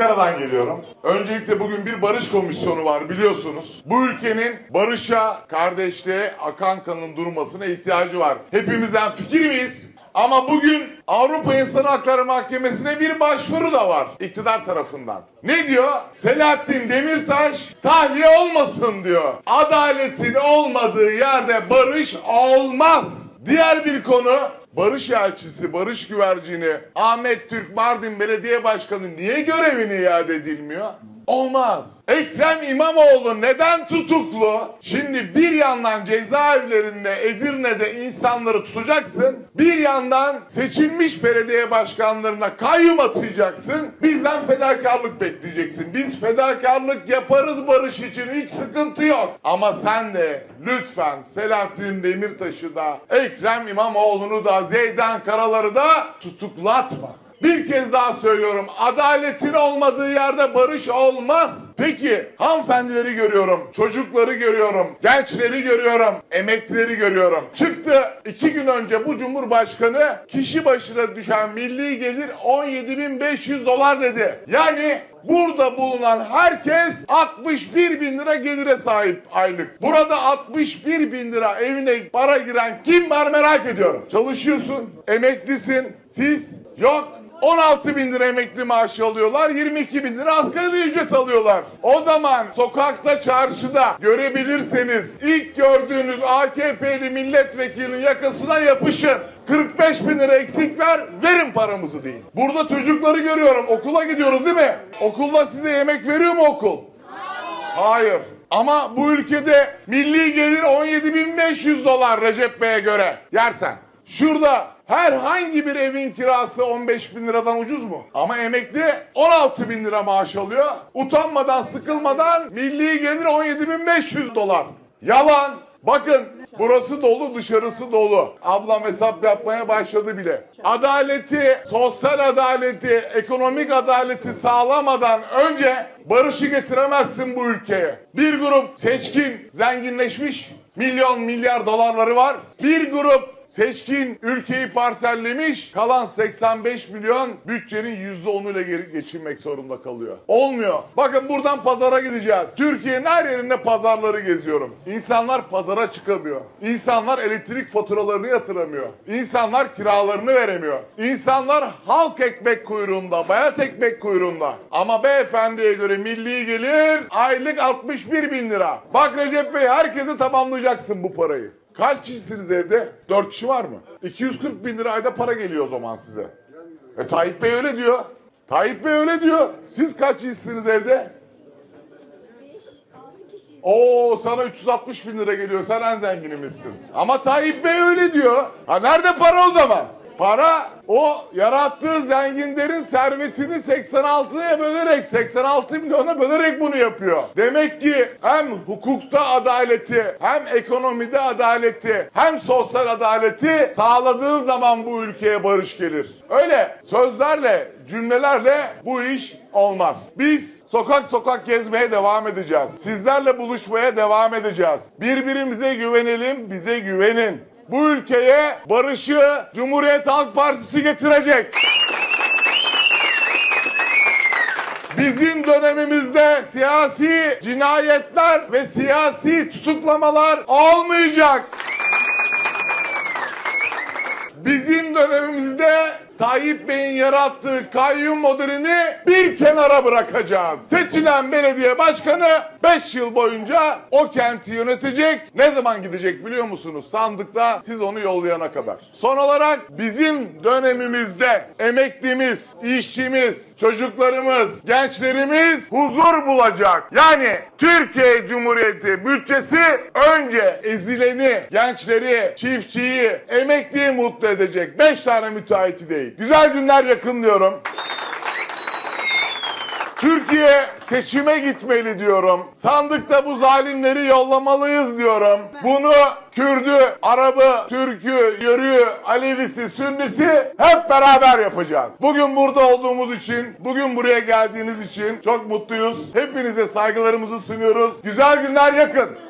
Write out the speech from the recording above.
Ankara'dan geliyorum. Öncelikle bugün bir barış komisyonu var biliyorsunuz. Bu ülkenin barışa, kardeşliğe, akan kanın durmasına ihtiyacı var. Hepimizden fikir miyiz? Ama bugün Avrupa İnsan Hakları Mahkemesi'ne bir başvuru da var iktidar tarafından. Ne diyor? Selahattin Demirtaş tahliye olmasın diyor. Adaletin olmadığı yerde barış olmaz. Diğer bir konu Barış elçisi, barış güvercini Ahmet Türk Mardin Belediye Başkanı niye görevine iade edilmiyor? Olmaz. Ekrem İmamoğlu neden tutuklu? Şimdi bir yandan cezaevlerinde Edirne'de insanları tutacaksın. Bir yandan seçilmiş belediye başkanlarına kayyum atacaksın. Bizden fedakarlık bekleyeceksin. Biz fedakarlık yaparız barış için hiç sıkıntı yok. Ama sen de lütfen Selahattin Demirtaş'ı da Ekrem İmamoğlu'nu da Zeydan Karalar'ı da tutuklatma. Bir kez daha söylüyorum. Adaletin olmadığı yerde barış olmaz. Peki hanımefendileri görüyorum, çocukları görüyorum, gençleri görüyorum, emeklileri görüyorum. Çıktı iki gün önce bu cumhurbaşkanı kişi başına düşen milli gelir 17.500 dolar dedi. Yani Burada bulunan herkes 61 bin lira gelire sahip aylık. Burada 61 bin lira evine para giren kim var merak ediyorum. Çalışıyorsun, emeklisin, siz yok. 16 bin lira emekli maaşı alıyorlar, 22 bin lira asgari ücret alıyorlar. O zaman sokakta, çarşıda görebilirseniz ilk gördüğünüz AKP'li milletvekilinin yakasına yapışın. 45 bin lira eksik ver, verin paramızı deyin. Burada çocukları görüyorum, okula gidiyoruz değil mi? Okulda size yemek veriyor mu okul? Hayır. Ama bu ülkede milli gelir 17.500 dolar Recep Bey'e göre. Yersen. Şurada herhangi bir evin kirası 15 bin liradan ucuz mu? Ama emekli 16 bin lira maaş alıyor. Utanmadan sıkılmadan milli gelir 17.500 dolar. Yalan. Bakın burası dolu dışarısı dolu. Ablam hesap yapmaya başladı bile. Adaleti, sosyal adaleti, ekonomik adaleti sağlamadan önce barışı getiremezsin bu ülkeye. Bir grup seçkin zenginleşmiş. Milyon milyar dolarları var. Bir grup Seçkin ülkeyi parsellemiş, kalan 85 milyon bütçenin %10'uyla geri geçinmek zorunda kalıyor. Olmuyor. Bakın buradan pazara gideceğiz. Türkiye'nin her yerinde pazarları geziyorum. İnsanlar pazara çıkamıyor. İnsanlar elektrik faturalarını yatıramıyor. İnsanlar kiralarını veremiyor. İnsanlar halk ekmek kuyruğunda, bayat ekmek kuyruğunda. Ama beyefendiye göre milli gelir aylık 61 bin lira. Bak Recep Bey herkese tamamlayacaksın bu parayı. Kaç kişisiniz evde? 4 kişi var mı? 240 bin lira ayda para geliyor o zaman size. E Tayyip Bey öyle diyor. Tayyip Bey öyle diyor. Siz kaç kişisiniz evde? Oo sana 360 bin lira geliyor. Sen en zenginimizsin. Ama Tayyip Bey öyle diyor. Ha nerede para o zaman? Para o yarattığı zenginlerin servetini 86'ya bölerek 86 milyona bölerek bunu yapıyor. Demek ki hem hukukta adaleti hem ekonomide adaleti hem sosyal adaleti sağladığın zaman bu ülkeye barış gelir. Öyle sözlerle cümlelerle bu iş olmaz. Biz sokak sokak gezmeye devam edeceğiz. Sizlerle buluşmaya devam edeceğiz. Birbirimize güvenelim, bize güvenin. Bu ülkeye barışı Cumhuriyet Halk Partisi getirecek. Bizim dönemimizde siyasi cinayetler ve siyasi tutuklamalar olmayacak. Bizim dönemimizde Tayyip Bey'in yarattığı kayyum modelini bir kenara bırakacağız. Seçilen belediye başkanı 5 yıl boyunca o kenti yönetecek. Ne zaman gidecek biliyor musunuz? Sandıkta siz onu yollayana kadar. Son olarak bizim dönemimizde emeklimiz, işçimiz, çocuklarımız, gençlerimiz huzur bulacak. Yani Türkiye Cumhuriyeti bütçesi önce ezileni, gençleri, çiftçiyi, emekliyi mutlu edecek. 5 tane müteahhiti değil. Güzel günler yakın diyorum. Türkiye seçime gitmeli diyorum. Sandıkta bu zalimleri yollamalıyız diyorum. Bunu Kürdü, Arabı, Türkü, Yörüğü, Alevisi, Sünnisi hep beraber yapacağız. Bugün burada olduğumuz için, bugün buraya geldiğiniz için çok mutluyuz. Hepinize saygılarımızı sunuyoruz. Güzel günler yakın.